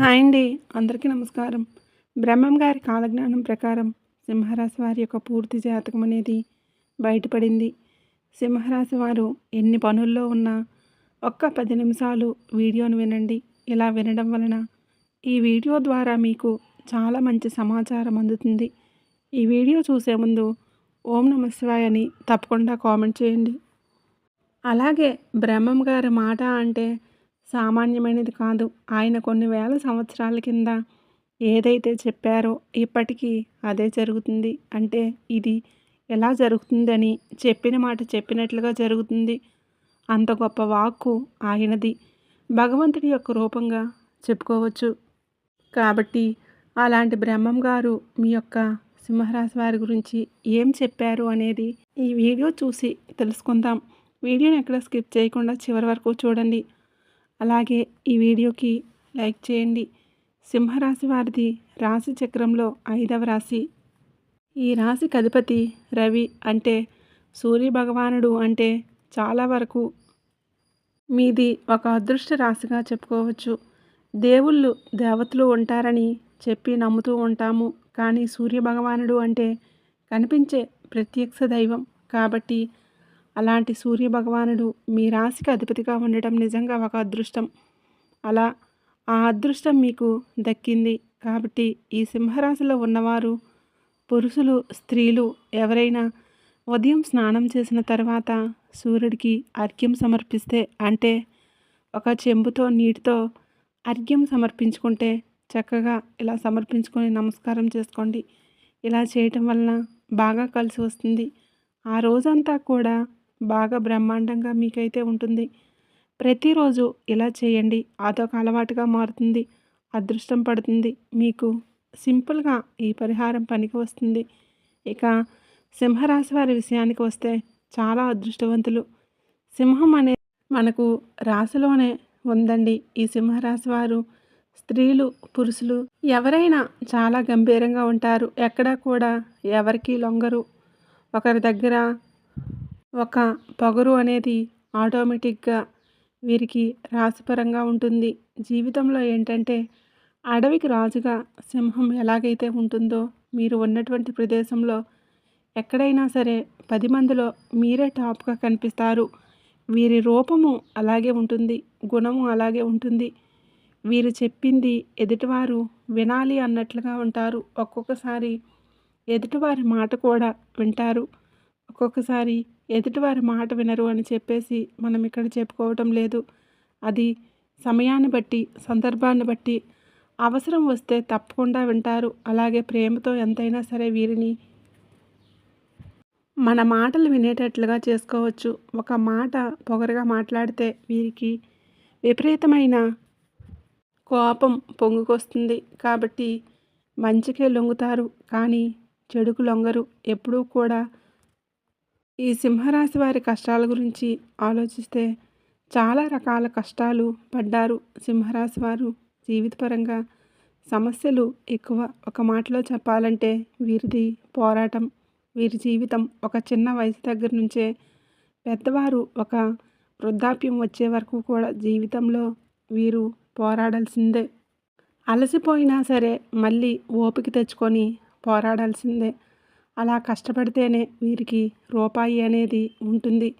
Hi అండి. అందరికీ నమస్కారం. బ్రహ్మం గారి కాలజ్ఞానం ప్రకారం సింహరాశి వారి యొక్క పూర్తి జాతకం అనేది బయటపడింది. సింహరాశి వారు ఎన్ని పనుల్లో ఉన్నా ఒక్క పది నిమిషాలు వీడియోను వినండి. ఇలా వినడం వలన ఈ వీడియో ద్వారా మీకు చాలా మంచి సమాచారం అందుతుంది. ఈ వీడియో చూసే ముందు ఓం నమ శివాయ అని తప్పకుండా కామెంట్ చేయండి. అలాగే బ్రహ్మం గారి మాట అంటే సామాన్యమైనది కాదు. ఆయన కొన్ని వేల సంవత్సరాల కింద ఏదైతే చెప్పారో ఇప్పటికీ అదే జరుగుతుంది. అంటే ఇది ఎలా జరుగుతుందని చెప్పిన మాట చెప్పినట్లుగా జరుగుతుంది. అంత గొప్ప వాక్కు ఆయనది. భగవంతుడి యొక్క రూపంగా చెప్పుకోవచ్చు. కాబట్టి అలాంటి బ్రహ్మం గారు మీ యొక్క సింహరాశి వారి గురించి ఏం చెప్పారు అనేది ఈ వీడియో చూసి తెలుసుకుందాం. వీడియోని ఎక్కడ స్కిప్ చేయకుండా చివరి వరకు చూడండి. అలాగే ఈ వీడియోకి లైక్ చేయండి. సింహరాశి వారిది రాశి చక్రంలో ఐదవ రాశి. ఈ రాశికి అధిపతి రవి అంటే సూర్య భగవానుడు అంటే చాలా వరకు మీది ఒక అదృష్ట రాశిగా చెప్పుకోవచ్చు. దేవుళ్ళు దేవతలు ఉంటారని చెప్పి నమ్ముతూ ఉంటాము. కానీ సూర్య భగవానుడు అంటే కనిపించే ప్రత్యక్ష దైవం కాబట్టి అలాంటి సూర్య భగవానుడు మీ రాశికి అధిపతిగా ఉండటం నిజంగా ఒక అదృష్టం. అలా ఆ అదృష్టం మీకు దక్కింది. కాబట్టి ఈ సింహరాశిలో ఉన్నవారు పురుషులు స్త్రీలు ఎవరైనా ఉదయం స్నానం చేసిన తర్వాత సూర్యుడికి అర్ఘ్యం సమర్పిస్తే అంటే ఒక చెంబుతో నీటితో అర్ఘ్యం సమర్పించుకుంటే చక్కగా ఇలా సమర్పించుకొని నమస్కారం చేసుకోండి. ఇలా చేయటం వలన బాగా కలిసి వస్తుంది. ఆ రోజంతా కూడా బాగా బ్రహ్మాండంగా మీకైతే ఉంటుంది. ప్రతిరోజు ఇలా చేయండి. అదొక అలవాటుగా మారుతుంది. అదృష్టం పడుతుంది. మీకు సింపుల్గా ఈ పరిహారం పనికి వస్తుంది. ఇక సింహరాశి వారి విషయానికి వస్తే చాలా అదృష్టవంతులు. సింహం అనే మనకు రాశిలోనే ఉందండి. ఈ సింహరాశి వారు స్త్రీలు పురుషులు ఎవరైనా చాలా గంభీరంగా ఉంటారు. ఎక్కడా కూడా ఎవరికి లొంగరు. ఒకరి దగ్గర ఒక పొగరు అనేది ఆటోమేటిక్గా వీరికి రాశిపరంగా ఉంటుంది. జీవితంలో ఏంటంటే అడవికి రాజుగా సింహం ఎలాగైతే ఉంటుందో మీరు ఉన్నటువంటి ప్రదేశంలో ఎక్కడైనా సరే పది మందిలో మీరే టాప్గా కనిపిస్తారు. వీరి రూపము అలాగే ఉంటుంది గుణము అలాగే ఉంటుంది. వీరు చెప్పింది ఎదుటివారు వినాలి అన్నట్లుగా ఉంటారు. ఒక్కొక్కసారి ఎదుటివారి మాట కూడా వింటారు. ఒక్కొక్కసారి ఎదుటివారి మాట వినరు అని చెప్పేసి మనం ఇక్కడ చెప్పుకోవటం లేదు. అది సమయాన్ని బట్టి సందర్భాన్ని బట్టి అవసరం వస్తే తప్పకుండా వింటారు. అలాగే ప్రేమతో ఎంతైనా సరే వీరిని మన మాటలు వినేటట్లుగా చేసుకోవచ్చు. ఒక మాట పొగరగా మాట్లాడితే వీరికి విపరీతమైన కోపం పొంగుకొస్తుంది. కాబట్టి మంచికే లొంగుతారు కానీ చెడుకు లొంగరు. ఎప్పుడూ కూడా ఈ సింహరాశి వారి కష్టాల గురించి ఆలోచిస్తే చాలా రకాల కష్టాలు పడ్డారు సింహరాశి వారు. జీవితపరంగా సమస్యలు ఎక్కువ. ఒక మాటలో చెప్పాలంటే వీరిది పోరాటం వీరి జీవితం ఒక చిన్న వయసు దగ్గర నుంచే పెద్దవారు ఒక వృద్ధాప్యం వచ్చే వరకు కూడా జీవితంలో వీరు పోరాడాల్సిందే. అలసిపోయినా సరే మళ్ళీ ఓపిక తెచ్చుకొని పోరాడాల్సిందే. అలా కష్టపడితేనే వీరికి రూపాయి అనేది ఉంటుంది.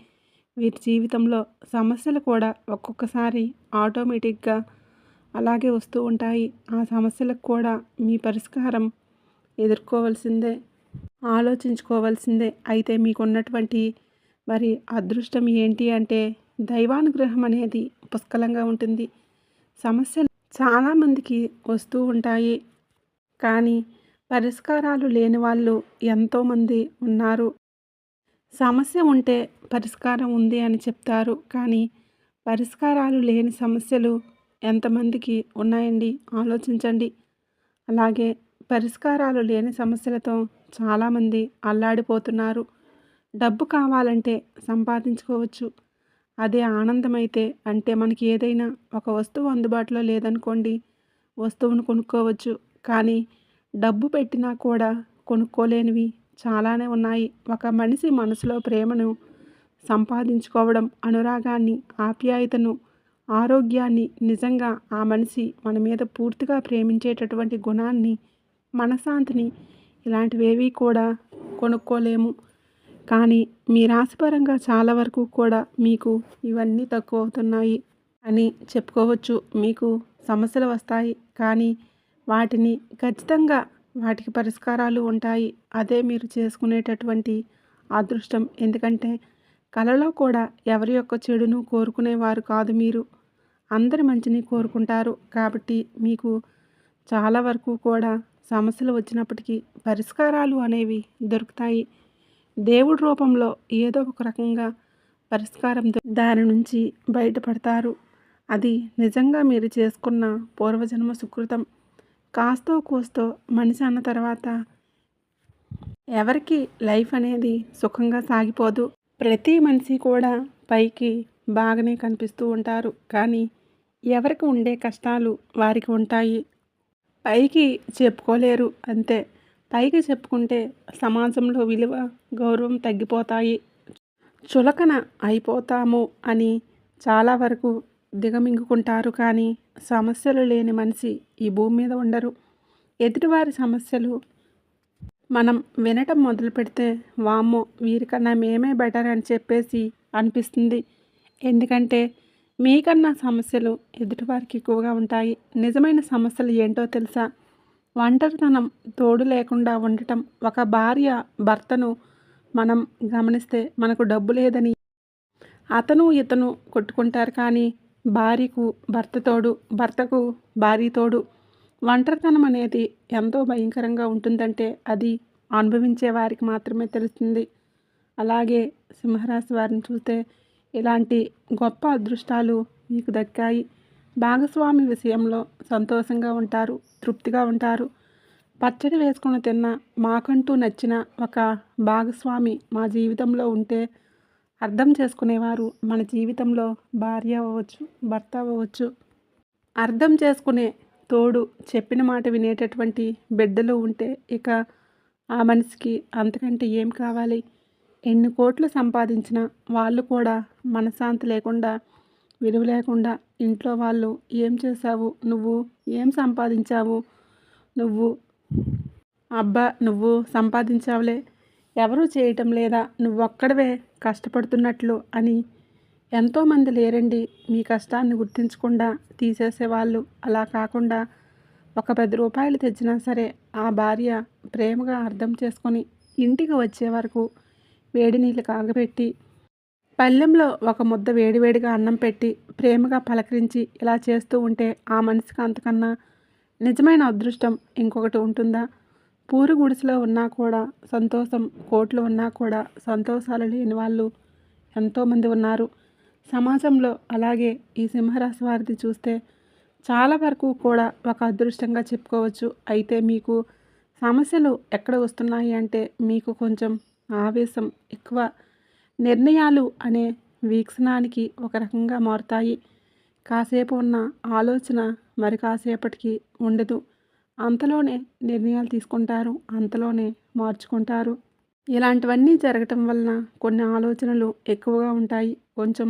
వీరి జీవితంలో సమస్యలు కూడా ఒక్కొక్కసారి ఆటోమేటిక్గా అలాగే వస్తూ ఉంటాయి. ఆ సమస్యలకు కూడా మీ పరిష్కారం ఎదుర్కోవాల్సిందే ఆలోచించుకోవాల్సిందే. అయితే మీకున్నటువంటి మరి అదృష్టం ఏంటి అంటే దైవానుగ్రహం అనేది పుష్కలంగా ఉంటుంది. సమస్యలు చాలామందికి వస్తూ ఉంటాయి. కానీ పరిష్కారాలు లేని వాళ్ళు ఎంతోమంది ఉన్నారు. సమస్య ఉంటే పరిష్కారం ఉంది అని చెప్తారు. కానీ పరిష్కారాలు లేని సమస్యలు ఎంతమందికి ఉన్నాయండి? ఆలోచించండి. అలాగే పరిష్కారాలు లేని సమస్యలతో చాలామంది అల్లాడిపోతున్నారు. డబ్బు కావాలంటే సంపాదించుకోవచ్చు. అదే ఆనందమైతే అంటే మనకి ఏదైనా ఒక వస్తువు అందుబాటులో లేదనుకోండి వస్తువును కొనుక్కోవచ్చు. కానీ డబ్బు పెట్టినా కూడా కొనుక్కోలేనివి చాలానే ఉన్నాయి. ఒక మనిషి మనసులో ప్రేమను సంపాదించుకోవడం అనురాగాన్ని ఆప్యాయతను ఆరోగ్యాన్ని నిజంగా ఆ మనిషి మన మీద పూర్తిగా ప్రేమించేటటువంటి గుణాన్ని మనశాంతిని ఇలాంటివేవి కూడా కొనుక్కోలేము. కానీ మీ రాశిపరంగా చాలా వరకు కూడా మీకు ఇవన్నీ తక్కువ అవుతున్నాయి అని చెప్పుకోవచ్చు. మీకు సమస్యలు వస్తాయి. కానీ వాటిని ఖచ్చితంగా వాటికి పరిష్కారాలు ఉంటాయి. అదే మీరు చేసుకునేటటువంటి అదృష్టం. ఎందుకంటే కలలో కూడా ఎవరి యొక్క చెడును కోరుకునేవారు కాదు మీరు. అందరి మంచిని కోరుకుంటారు. కాబట్టి మీకు చాలా వరకు కూడా సమస్యలు వచ్చినప్పటికీ పరిష్కారాలు అనేవి దొరుకుతాయి. దేవుడి రూపంలో ఏదో ఒక రకంగా పరిష్కారం దాని నుంచి బయటపడతారు. అది నిజంగా మీరు చేసుకున్న పూర్వజన్మ సుకృతం. కాస్తో కూస్తో మనిషి అన్న తర్వాత ఎవరికి లైఫ్ అనేది సుఖంగా సాగిపోదు. ప్రతి మనిషి కూడా పైకి బాగానే కనిపిస్తూ ఉంటారు. కానీ ఎవరికి ఉండే కష్టాలు వారికి ఉంటాయి. పైకి చెప్పుకోలేరు అంతే. పైకి చెప్పుకుంటే సమాజంలో విలువ గౌరవం తగ్గిపోతాయి. చులకన అయిపోతాము అని చాలా వరకు దిగమింగుకుంటారు కానీ సమస్యలు లేని మనిషి ఈ భూమి మీద ఉండరు. ఎదుటివారి సమస్యలు మనం వినటం మొదలు పెడితే వామ్మో వీరికన్నా మేమే బెటర్ అని చెప్పేసి అనిపిస్తుంది. ఎందుకంటే మీకన్నా సమస్యలు ఎదుటివారికి ఎక్కువగా ఉంటాయి. నిజమైన సమస్యలు ఏంటో తెలుసా? ఒంటరితనం తోడు లేకుండా ఉండటం ఒక భార్య భర్తను మనం గమనిస్తే మనకు డబ్బు లేదని అతను ఇతను కొట్టుకుంటారు కానీ భార్యకు భర్తతోడు భర్తకు భార్యతోడు ఒంటరితనం అనేది ఎంతో భయంకరంగా ఉంటుందంటే అది అనుభవించే వారికి మాత్రమే తెలుస్తుంది. అలాగే సింహరాశి వారిని చూస్తే ఇలాంటి గొప్ప అదృష్టాలు మీకు దక్కాయి. భాగస్వామి విషయంలో సంతోషంగా ఉంటారు తృప్తిగా ఉంటారు. పచ్చడి వేసుకుని తిన్న మాకంటూ నచ్చిన ఒక భాగస్వామి మా జీవితంలో ఉంటే అర్థం చేసుకునేవారు. మన జీవితంలో భార్య అవ్వచ్చు భర్త అవ్వచ్చు. అర్థం చేసుకునే తోడు చెప్పిన మాట వినేటటువంటి బిడ్డలు ఉంటే ఇక ఆ మనిషికి అంతకంటే ఏం కావాలి? ఎన్ని కోట్లు సంపాదించిన వాళ్ళు కూడా మనశ్శాంతి లేకుండా విలువ లేకుండా ఇంట్లో వాళ్ళు ఏం చేశావు? నువ్వు ఏం సంపాదించావు? నువ్వు అబ్బా నువ్వు సంపాదించావులే. ఎవరూ చేయటం లేదా? నువ్వొక్కడవే కష్టపడుతున్నట్లు అని ఎంతోమంది లేరండి మీ కష్టాన్ని గుర్తించకుండా తీసేసేవాళ్ళు. అలా కాకుండా ఒక పది రూపాయలు తెచ్చినా సరే ఆ భార్య ప్రేమగా అర్థం చేసుకొని ఇంటికి వచ్చే వరకు వేడి నీళ్ళు కాగబెట్టి పళ్ళెంలో ఒక ముద్ద వేడివేడిగా అన్నం పెట్టి ప్రేమగా పలకరించి ఇలా చేస్తూ ఉంటే ఆ మనిషికి అంతకన్నా నిజమైన అదృష్టం ఇంకొకటి ఉంటుందా? పూరి గుడిసెలో ఉన్నా కూడా సంతోషం కోట్లు ఉన్నా కూడా సంతోషాలు లేని వాళ్ళు ఎంతోమంది ఉన్నారు. సమాజంలో అలాగే ఈ సింహరాశి వారిది చూస్తే చాలా వరకు కూడా ఒక అదృష్టంగా చెప్పుకోవచ్చు. అయితే మీకు సమస్యలు ఎక్కడ వస్తున్నాయి అంటే మీకు కొంచెం ఆవేశం ఎక్కువ. నిర్ణయాలు అనే వీక్షణానికి ఒక రకంగా మారుతాయి. కాసేపు ఉన్న ఆలోచన మరి కాసేపటికి ఉండదు. అంతలోనే నిర్ణయాలు తీసుకుంటారు అంతలోనే మార్చుకుంటారు. ఇలాంటివన్నీ జరగటం వలన కొన్ని ఆలోచనలు ఎక్కువగా ఉంటాయి. కొంచెం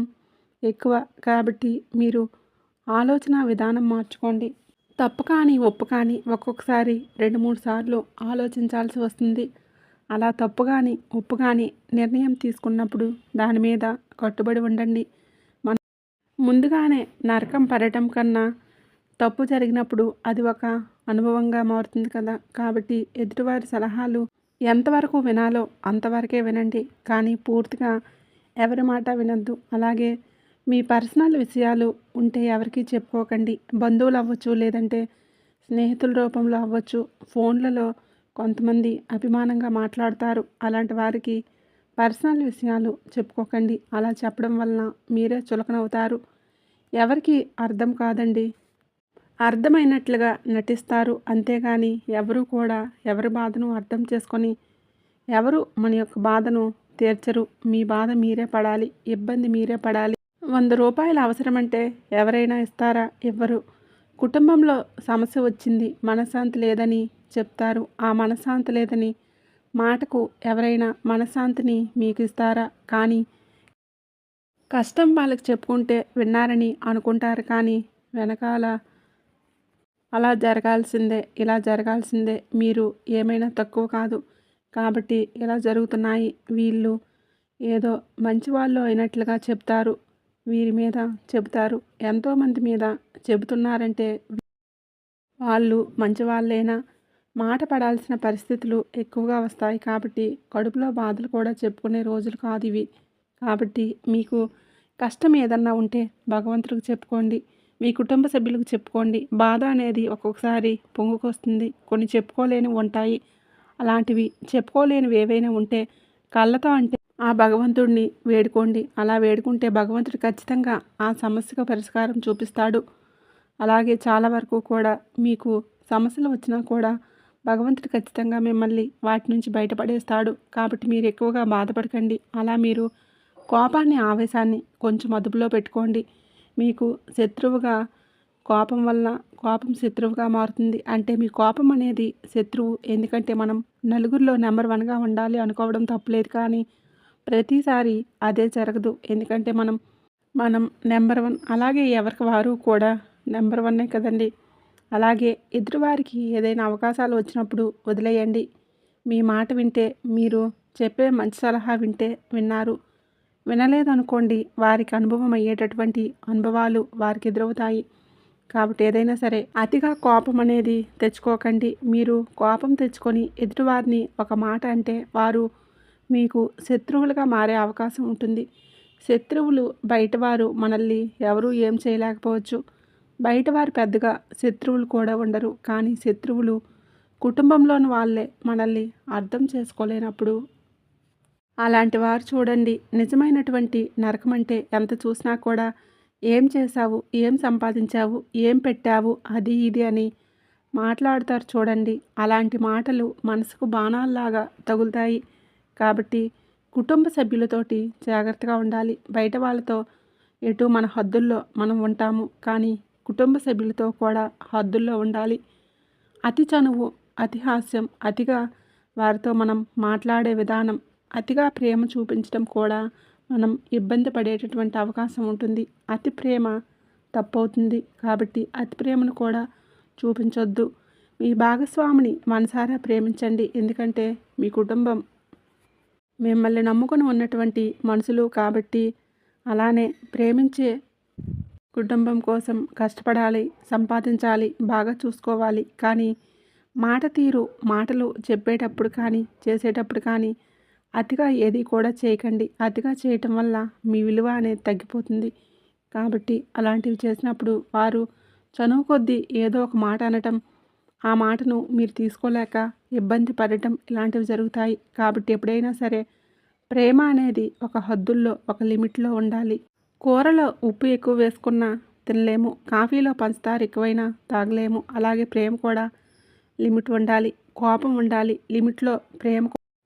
ఎక్కువ కాబట్టి మీరు ఆలోచన విధానం మార్చుకోండి. తప్పు కానీ ఒప్పు కానీ ఒక్కొక్కసారి రెండు మూడు సార్లు ఆలోచించాల్సి వస్తుంది. అలా తప్పు కానీ ఒప్పు కానీ నిర్ణయం తీసుకున్నప్పుడు దాని మీద కట్టుబడి ఉండండి. మన ముందుగానే నరకం పడటం కన్నా తప్పు జరిగినప్పుడు అది ఒక అనుభవంగా మారుతుంది కదా. కాబట్టి ఎదుటివారి సలహాలు ఎంతవరకు వినాలో అంతవరకే వినండి. కానీ పూర్తిగా ఎవరి మాట వినద్దు. అలాగే మీ పర్సనల్ విషయాలు ఉంటే ఎవరికీ చెప్పుకోకండి. బంధువులు అవ్వచ్చు లేదంటే స్నేహితుల రూపంలో అవ్వచ్చు. ఫోన్లలో కొంతమంది అభిమానంగా మాట్లాడతారు. అలాంటి వారికి పర్సనల్ విషయాలు చెప్పుకోకండి. అలా చెప్పడం వలన మీరే చులకనవుతారు. ఎవరికి అర్థం కాదండి. అర్థమైనట్లుగా నటిస్తారు. అంతేగాని ఎవరు కూడా ఎవరి బాధను అర్థం చేసుకొని ఎవరు మన యొక్క బాధను తీర్చరు. మీ బాధ మీరే పడాలి ఇబ్బంది మీరే పడాలి. వంద రూపాయలు అవసరమంటే ఎవరైనా ఇస్తారా? ఇవ్వరు. కుటుంబంలో సమస్య వచ్చింది మనశ్శాంతి లేదని చెప్తారు. ఆ మనశ్శాంతి లేదని మాటకు ఎవరైనా మనశ్శాంతిని మీకు ఇస్తారా? కానీ కష్టం వాళ్ళకి చెప్పుకుంటే విన్నారని అనుకుంటారు. కానీ వెనకాల అలా జరగాల్సిందే ఇలా జరగాల్సిందే. మీరు ఏమైనా తక్కువ కాదు కాబట్టి ఇలా జరుగుతున్నాయి. వీళ్ళు ఏదో మంచివాళ్ళు అయినట్లుగా చెప్తారు. వీరి మీద చెబుతారు. ఎంతోమంది మీద చెబుతున్నారంటే వాళ్ళు మంచివాళ్ళైనా మాట పడాల్సిన పరిస్థితులు ఎక్కువగా వస్తాయి కాబట్టి కడుపులో బాధలు కూడా చెప్పుకునే రోజులు కాదు ఇవి. కాబట్టి మీకు కష్టం ఏదన్నా ఉంటే భగవంతుడికి చెప్పుకోండి. మీ కుటుంబ సభ్యులకు చెప్పుకోండి. బాధ అనేది ఒక్కొక్కసారి పొంగుకొస్తుంది. కొన్ని చెప్పుకోలేనివి ఉంటాయి. అలాంటివి చెప్పుకోలేనివి ఏవైనా ఉంటే కళ్ళతో అంటే ఆ భగవంతుడిని వేడుకోండి. అలా వేడుకుంటే భగవంతుడు ఖచ్చితంగా ఆ సమస్యకు పరిష్కారం చూపిస్తాడు. అలాగే చాలా వరకు కూడా మీకు సమస్యలు వచ్చినా కూడా భగవంతుడు ఖచ్చితంగా మిమ్మల్ని వాటి నుంచి బయటపడేస్తాడు. కాబట్టి మీరు ఎక్కువగా బాధపడకండి. అలా మీరు కోపాన్ని ఆవేశాన్ని కొంచెం అదుపులో పెట్టుకోండి. మీకు శత్రువుగా కోపం వల్ల కోపం శత్రువుగా మారుతుంది. అంటే మీ కోపం అనేది శత్రువు. ఎందుకంటే మనం నలుగురిలో నెంబర్ వన్గా ఉండాలి అనుకోవడం తప్పులేదు కానీ ప్రతిసారి అదే జరగదు. ఎందుకంటే మనం మనం నెంబర్ వన్ అలాగే ఎవరికి వారు కూడా నెంబర్ వన్నే కదండి. అలాగే ఎదుటివారికి ఏదైనా అవకాశాలు వచ్చినప్పుడు వదిలేయండి. మీ మాట వింటే మీరు చెప్పే మంచి సలహా వింటే విన్నారు. వినలేదనుకోండి వారికి అనుభవం అయ్యేటటువంటి అనుభవాలు వారికి ఎదురవుతాయి కాబట్టి ఏదైనా సరే అతిగా కోపం అనేది తెచ్చుకోకండి. మీరు కోపం తెచ్చుకొని ఎదుటివారిని ఒక మాట అంటే వారు మీకు శత్రువులుగా మారే అవకాశం ఉంటుంది. శత్రువులు బయటవారు మనల్ని ఎవరూ ఏం చేయలేకపోవచ్చు. బయటవారు పెద్దగా శత్రువులు కూడా ఉండరు. కానీ శత్రువులు కుటుంబంలోని వాళ్ళే మనల్ని అర్థం చేసుకోలేనప్పుడు అలాంటి వారు చూడండి. నిజమైనటువంటి నరకం అంటే ఎంత చూసినా కూడా ఏం చేశావు? ఏం సంపాదించావు? ఏం పెట్టావు? అది ఇది అని మాట్లాడతారు చూడండి. అలాంటి మాటలు మనసుకు బాణాల్లాగా తగులుతాయి. కాబట్టి కుటుంబ సభ్యులతోటి జాగ్రత్తగా ఉండాలి. బయట వాళ్ళతో ఎటు మన హద్దుల్లో మనం ఉంటాము. కానీ కుటుంబ సభ్యులతో కూడా హద్దుల్లో ఉండాలి. అతి చనువు అతి హాస్యం అతిగా వారితో మనం మాట్లాడే విధానం అతిగా ప్రేమ చూపించడం కూడా మనం ఇబ్బంది పడేటటువంటి అవకాశం ఉంటుంది. అతి ప్రేమ తప్పవుతుంది కాబట్టి అతి ప్రేమను కూడా చూపించొద్దు. మీ భాగస్వామిని మనసారా ప్రేమించండి. ఎందుకంటే మీ కుటుంబం మిమ్మల్ని నమ్ముకొని ఉన్నటువంటి మనుషులు కాబట్టి అలానే ప్రేమించే కుటుంబం కోసం కష్టపడాలి సంపాదించాలి బాగా చూసుకోవాలి. కానీ మాట తీరు మాటలు చెప్పేటప్పుడు కానీ చేసేటప్పుడు కానీ అతిగా ఏది కూడా చేయకండి. అతిగా చేయటం వల్ల మీ విలువ అనేది తగ్గిపోతుంది. కాబట్టి అలాంటివి చేసినప్పుడు వారు చనువు కొద్దీ ఏదో ఒక మాట అనటం ఆ మాటను మీరు తీసుకోలేక ఇబ్బంది పడటం ఇలాంటివి జరుగుతాయి. కాబట్టి ఎప్పుడైనా సరే ప్రేమ అనేది ఒక హద్దుల్లో ఒక లిమిట్లో ఉండాలి. కూరలో ఉప్పు ఎక్కువ వేసుకున్నా తినలేము. కాఫీలో పంచదార ఎక్కువైనా తాగలేము. అలాగే ప్రేమ కూడా లిమిట్ ఉండాలి. కోపం ఉండాలి. లిమిట్లో ప్రేమ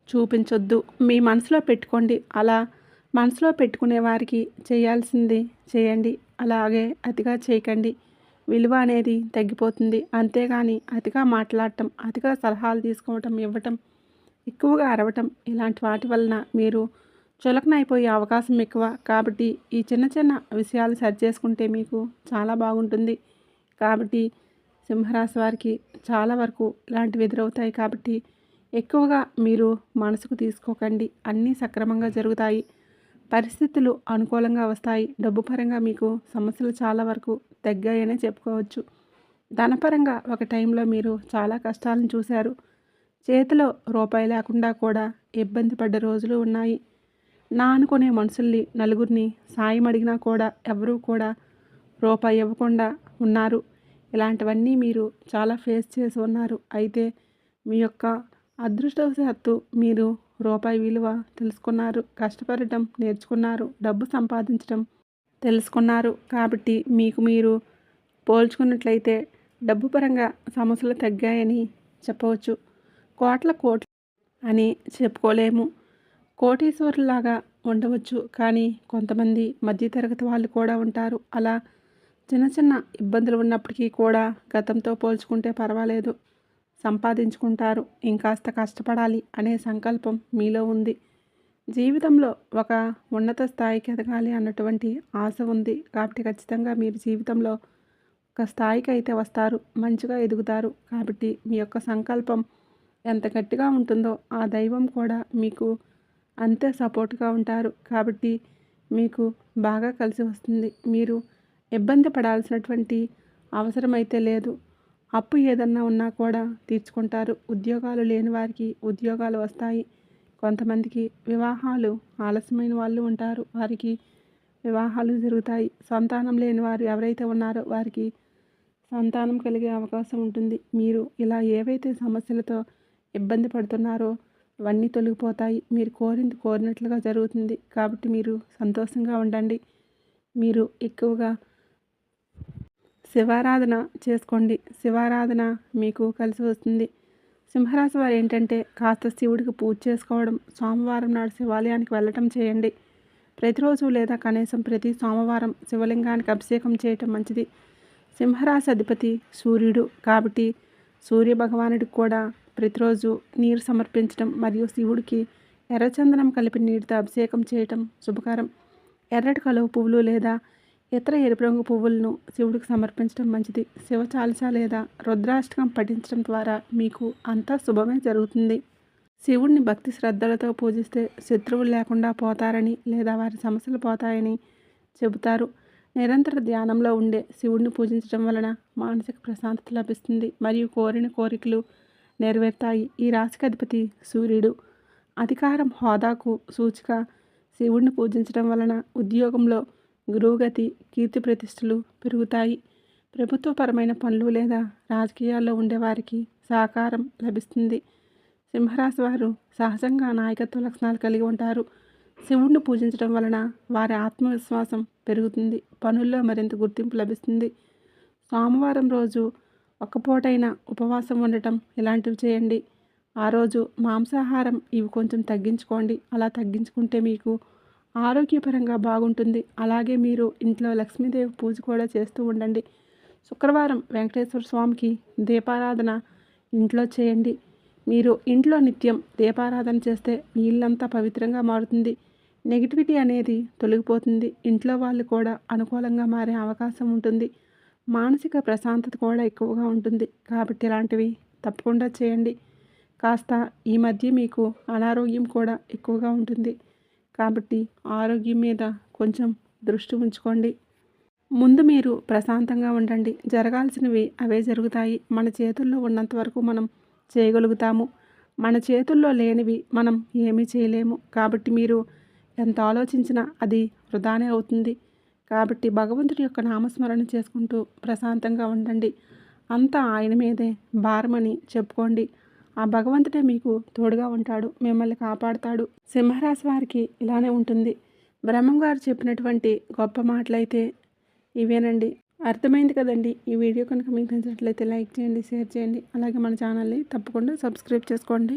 చూపించొద్దు. మీ మనసులో పెట్టుకోండి. అలా మనసులో పెట్టుకునే వారికి చేయాల్సింది చేయండి. అలాగే అతిగా చేయకండి. విలువ అనేది తగ్గిపోతుంది. అంతేగాని అతిగా మాట్లాడటం అతిగా సలహాలు తీసుకోవటం ఇవ్వటం ఎక్కువగా అరవటం ఇలాంటి వాటి వలన మీరు చులకనైపోయే అవకాశం ఎక్కువ. కాబట్టి ఈ చిన్న చిన్న విషయాలు సరి చేసుకుంటే మీకు చాలా బాగుంటుంది. కాబట్టి సింహరాశి వారికి చాలా వరకు ఇలాంటివి ఎదురవుతాయి. కాబట్టి ఎక్కువగా మీరు మనసుకు తీసుకోకండి. అన్నీ సక్రమంగా జరుగుతాయి. పరిస్థితులు అనుకూలంగా వస్తాయి. డబ్బు పరంగా మీకు సమస్యలు చాలా వరకు తగ్గాయనే చెప్పుకోవచ్చు. ధనపరంగా ఒక టైంలో మీరు చాలా కష్టాలను చూశారు. చేతిలో రూపాయి లేకుండా కూడా ఇబ్బంది పడ్డ రోజులు ఉన్నాయి. నా అనుకునే మనుషుల్ని నలుగురిని సాయం అడిగినా కూడా ఎవరూ కూడా రూపాయి ఇవ్వకుండా ఉన్నారు. ఇలాంటివన్నీ మీరు చాలా ఫేస్ చేసి ఉన్నారు. అయితే మీ యొక్క అదృష్టవశాత్తు మీరు రూపాయి విలువ తెలుసుకున్నారు కష్టపడటం నేర్చుకున్నారు డబ్బు సంపాదించడం తెలుసుకున్నారు కాబట్టి మీకు మీరు పోల్చుకున్నట్లయితే డబ్బు పరంగా సమస్యలు తగ్గాయని చెప్పవచ్చు. కోట్ల కోట్లు అని చెప్పుకోలేము. కోటీశ్వరులాగా ఉండవచ్చు కానీ కొంతమంది మధ్యతరగతి వాళ్ళు కూడా ఉంటారు. అలా చిన్న చిన్న ఇబ్బందులు ఉన్నప్పటికీ కూడా గతంతో పోల్చుకుంటే పర్వాలేదు. సంపాదించుకుంటారు. ఇంకాస్త కష్టపడాలి అనే సంకల్పం మీలో ఉంది. జీవితంలో ఒక ఉన్నత స్థాయికి ఎదగాలి అన్నటువంటి ఆశ ఉంది. కాబట్టి ఖచ్చితంగా మీరు జీవితంలో ఒక స్థాయికి అయితే వస్తారు. మంచిగా ఎదుగుతారు. కాబట్టి మీ యొక్క సంకల్పం ఎంత గట్టిగా ఉంటుందో ఆ దైవం కూడా మీకు అంతే సపోర్ట్గా ఉంటారు. కాబట్టి మీకు బాగా కలిసి వస్తుంది. మీరు ఇబ్బంది పడాల్సినటువంటి అవసరం అయితే లేదు. అప్పు ఏదన్నా ఉన్నా కూడా తీర్చుకుంటారు. ఉద్యోగాలు లేని వారికి ఉద్యోగాలు వస్తాయి. కొంతమందికి వివాహాలు ఆలస్యమైన వాళ్ళు ఉంటారు. వారికి వివాహాలు జరుగుతాయి. సంతానం లేని వారు ఎవరైతే ఉన్నారో వారికి సంతానం కలిగే అవకాశం ఉంటుంది. మీరు ఇలా ఏవైతే సమస్యలతో ఇబ్బంది పడుతున్నారో ఇవన్నీ తొలగిపోతాయి. మీరు కోరింది కోరినట్లుగా జరుగుతుంది. కాబట్టి మీరు సంతోషంగా ఉండండి. మీరు ఎక్కువగా శివారాధన చేసుకోండి. శివారాధన మీకు కలిసి వస్తుంది. సింహరాశి వారు ఏంటంటే కాస్త శివుడికి పూజ చేసుకోవడం సోమవారం నాడు శివాలయానికి వెళ్ళటం చేయండి. ప్రతిరోజు లేదా కనీసం ప్రతి సోమవారం శివలింగానికి అభిషేకం చేయటం మంచిది. సింహరాశి అధిపతి సూర్యుడు కాబట్టి సూర్య భగవానుడికి కూడా ప్రతిరోజు నీరు సమర్పించడం మరియు శివుడికి ఎర్రచందనం కలిపి నీటితో అభిషేకం చేయటం శుభకరం. ఎర్రటి కలువ పువ్వులు లేదా ఇతర ఎరుపు రంగు పువ్వులను శివుడికి సమర్పించడం మంచిది. శివ చాలిస లేదా రుద్రాష్టకం పఠించడం ద్వారా మీకు అంతా శుభమే జరుగుతుంది. శివుడిని భక్తి శ్రద్ధలతో పూజిస్తే శత్రువులు లేకుండా పోతారని లేదా వారి సమస్యలు పోతాయని చెబుతారు. నిరంతర ధ్యానంలో ఉండే శివుడిని పూజించడం వలన మానసిక ప్రశాంతత లభిస్తుంది మరియు కోరిన కోరికలు నెరవేరుతాయి. ఈ రాశికి అధిపతి సూర్యుడు. అధికారం హోదాకు సూచిక శివుడిని పూజించడం వలన ఉద్యోగంలో గురువుగతి కీర్తి ప్రతిష్టలు పెరుగుతాయి. ప్రభుత్వపరమైన పనులు లేదా రాజకీయాల్లో ఉండేవారికి సహకారం లభిస్తుంది. సింహరాశి వారు సహజంగా నాయకత్వ లక్షణాలు కలిగి ఉంటారు. శివుణ్ణి పూజించడం వలన వారి ఆత్మవిశ్వాసం పెరుగుతుంది. పనుల్లో మరింత గుర్తింపు లభిస్తుంది. సోమవారం రోజు ఒక్కపూటైన ఉపవాసం ఉండటం ఇలాంటివి చేయండి. ఆ రోజు మాంసాహారం ఇవి కొంచెం తగ్గించుకోండి. అలా తగ్గించుకుంటే మీకు ఆరోగ్యపరంగా బాగుంటుంది. అలాగే మీరు ఇంట్లో లక్ష్మీదేవి పూజ కూడా చేస్తూ ఉండండి. శుక్రవారం వెంకటేశ్వర స్వామికి దీపారాధన ఇంట్లో చేయండి. మీరు ఇంట్లో నిత్యం దీపారాధన చేస్తే మీ ఇల్లంతా పవిత్రంగా మారుతుంది. నెగిటివిటీ అనేది తొలగిపోతుంది. ఇంట్లో వాళ్ళు కూడా అనుకూలంగా మారే అవకాశం ఉంటుంది. మానసిక ప్రశాంతత కూడా ఎక్కువగా ఉంటుంది. కాబట్టి ఇలాంటివి తప్పకుండా చేయండి. కాస్త ఈ మధ్య మీకు అనారోగ్యం కూడా ఎక్కువగా ఉంటుంది. కాబట్టి ఆరోగ్యం మీద కొంచెం దృష్టి ఉంచుకోండి. ముందు మీరు ప్రశాంతంగా ఉండండి. జరగాల్సినవి అవే జరుగుతాయి. మన చేతుల్లో ఉన్నంత వరకు మనం చేయగలుగుతాము. మన చేతుల్లో లేనివి మనం ఏమీ చేయలేము. కాబట్టి మీరు ఎంత ఆలోచించినా అది వృధానే అవుతుంది. కాబట్టి భగవంతుడి యొక్క నామస్మరణ చేసుకుంటూ ప్రశాంతంగా ఉండండి. అంతా ఆయన మీదే భారమని చెప్పుకోండి. ఆ భగవంతుడే మీకు తోడుగా ఉంటాడు మిమ్మల్ని కాపాడుతాడు. సింహరాశి వారికి ఇలానే ఉంటుంది. బ్రహ్మం గారు చెప్పినటువంటి గొప్ప మాటలైతే ఇవేనండి. అర్థమైంది కదండి. ఈ వీడియో కనుక మీకు నచ్చినట్లయితే లైక్ చేయండి షేర్ చేయండి. అలాగే మన ఛానల్ని తప్పకుండా సబ్స్క్రైబ్ చేసుకోండి.